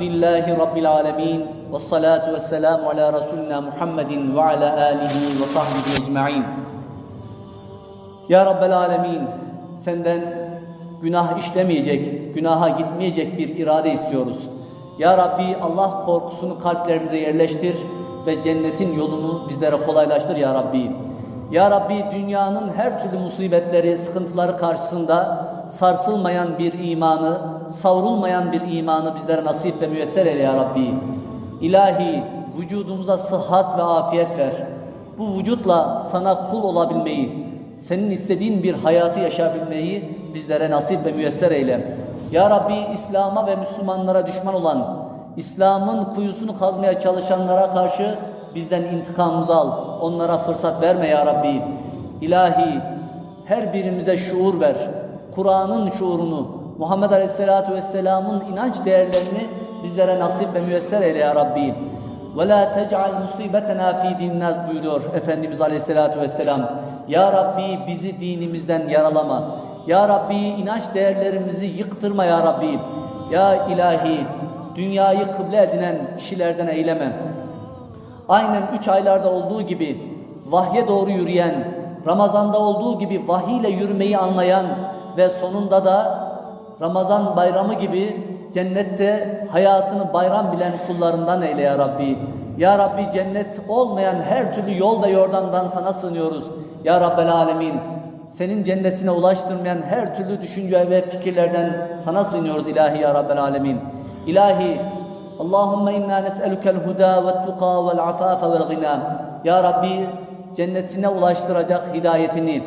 Lillahi Rabbil Alemin ve salatu ve selamu ala Resulina Muhammedin ve ala alihi ve sahbihi ecma'in. Ya Rabbel Alemin, senden günah işlemeyecek, günaha gitmeyecek bir irade istiyoruz. Ya Rabbi Allah korkusunu kalplerimize yerleştir ve cennetin yolunu bizlere kolaylaştır Ya Rabbi. Ya Rabbi dünyanın her türlü musibetleri, sıkıntıları karşısında sarsılmayan bir imanı, savrulmayan bir imanı bizlere nasip ve müyesser eyle Ya Rabbi. İlahi vücudumuza sıhhat ve afiyet ver. Bu vücutla sana kul olabilmeyi, senin istediğin bir hayatı yaşayabilmeyi bizlere nasip ve müyesser eyle. Ya Rabbi İslam'a ve Müslümanlara düşman olan, İslam'ın kuyusunu kazmaya çalışanlara karşı bizden intikamımızı al. Onlara fırsat verme ya Rabbi. İlahi her birimize şuur ver. Kur'an'ın şuurunu, Muhammed Aleyhisselatü Vesselam'ın inanç değerlerini bizlere nasip ve müyesser eyle ya Rabbi. Ve la tec'al musibetena fi dinina buyuruyor Efendimiz Aleyhisselatü Vesselam. Ya Rabbi bizi dinimizden yaralama. Ya Rabbi inanç değerlerimizi yıktırma ya Rabbi. Ya ilahi dünyayı kıble edinen kişilerden eyleme. Aynen üç aylarda olduğu gibi vahye doğru yürüyen, Ramazan'da olduğu gibi vahiy ile yürümeyi anlayan ve sonunda da Ramazan bayramı gibi cennette hayatını bayram bilen kullarından eyle ya Rabbi. Ya Rabbi cennet olmayan her türlü yol ve yordamdan sana sığınıyoruz. Ya Rabbel Alemin senin cennetine ulaştırmayan her türlü düşünce ve fikirlerden sana sığınıyoruz ilahi ya Rabbel Alemin. İlahi Allahümme inna nes'elukel huda ve tuqa vel afafe vel gina. Ya Rabbi cennetine ulaştıracak hidayetini,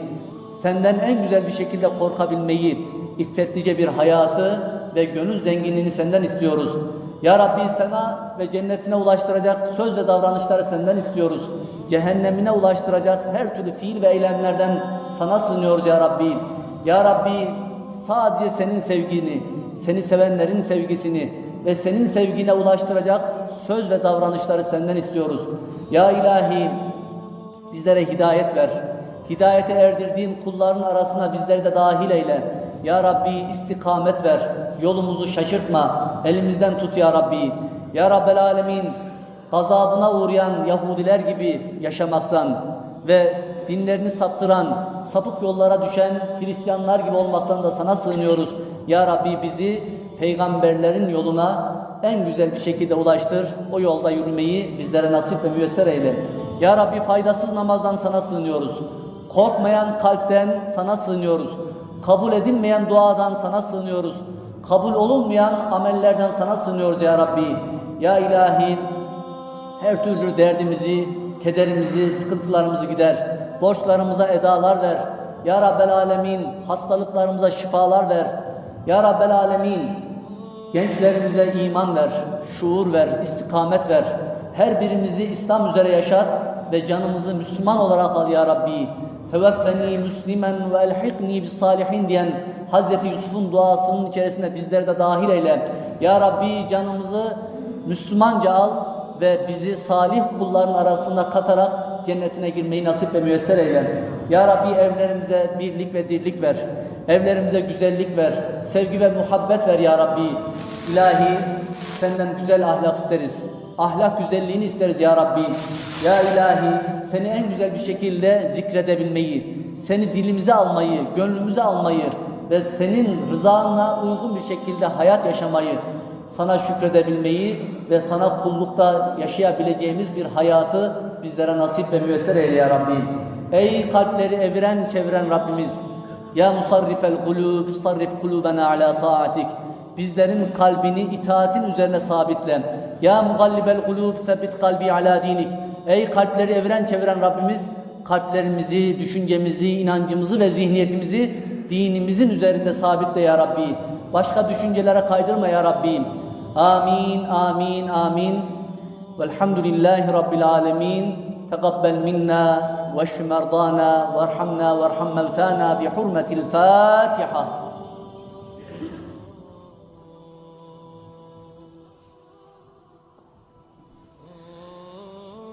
senden en güzel bir şekilde korkabilmeyi, iffetlice bir hayatı ve gönül zenginliğini senden istiyoruz. Ya Rabbi sana ve cennetine ulaştıracak söz ve davranışları senden istiyoruz. Cehennemine ulaştıracak her türlü fiil ve eylemlerden sana sığınıyoruz ya Rabbi. Ya Rabbi sadece senin sevgini, seni sevenlerin sevgisini ve senin sevgine ulaştıracak söz ve davranışları senden istiyoruz. Ya ilahi bizlere hidayet ver. Hidayete erdirdiğin kulların arasına bizleri de dahil eyle. Ya Rabbi istikamet ver. Yolumuzu şaşırtma. Elimizden tut ya Rabbi. Ya Rabbel Alemin gazabına uğrayan Yahudiler gibi yaşamaktan ve dinlerini saptıran, sapık yollara düşen Hristiyanlar gibi olmaktan da sana sığınıyoruz. Ya Rabbi bizi peygamberlerin yoluna en güzel bir şekilde ulaştır. O yolda yürümeyi bizlere nasip ve müyesser eyle. Ya Rabbi faydasız namazdan sana sığınıyoruz. Korkmayan kalpten sana sığınıyoruz. Kabul edilmeyen duadan sana sığınıyoruz. Kabul olunmayan amellerden sana sığınıyoruz ya Rabbi. Ya ilahi her türlü derdimizi, kederimizi, sıkıntılarımızı gider. Borçlarımıza edalar ver. Ya Rabbel Alemin hastalıklarımıza şifalar ver. Ya Rabbel Alemin gençlerimize iman ver, şuur ver, istikamet ver. Her birimizi İslam üzere yaşat ve canımızı Müslüman olarak al ya Rabbi. Teveffeni müslimen ve elhikni bis salihin diyen Hazreti Yusuf'un duasının içerisinde bizleri de dahil eyle. Ya Rabbi canımızı Müslümanca al ve bizi salih kulların arasında katarak cennetine girmeyi nasip ve müyesser eyle. Ya Rabbi evlerimize birlik ve dirlik ver. Evlerimize güzellik ver. Sevgi ve muhabbet ver ya Rabbi. İlahi senden güzel ahlak isteriz. Ahlak güzelliğini isteriz ya Rabbi. Ya ilahi seni en güzel bir şekilde zikredebilmeyi, seni dilimize almayı, gönlümüze almayı ve senin rızanla uygun bir şekilde hayat yaşamayı, sana şükredebilmeyi ve sana kullukta yaşayabileceğimiz bir hayatı bizlere nasip ve müyesser eyle ya Rabbi. Ey kalpleri eviren çeviren Rabbimiz. Ya musarrifel kulub, sarrif kulubena ala taatik. Bizlerin kalbini itaatin üzerine sabitle. Ya mugallibel kulub, sebbit kalbi ala dinik. Ey kalpleri eviren çeviren Rabbimiz, kalplerimizi, düşüncemizi, inancımızı ve zihniyetimizi dinimizin üzerinde sabitle ya Rabbi. Başka düşüncelere kaydırma ya Rabbi. Amin, amin, amin. Velhamdülillahi Rabbil alemin. Tegabbel minna veşfi merdana verhamna verham mevtana bi hurmetil Fatiha.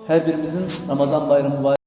Her birimizin Ramazan bayramı var.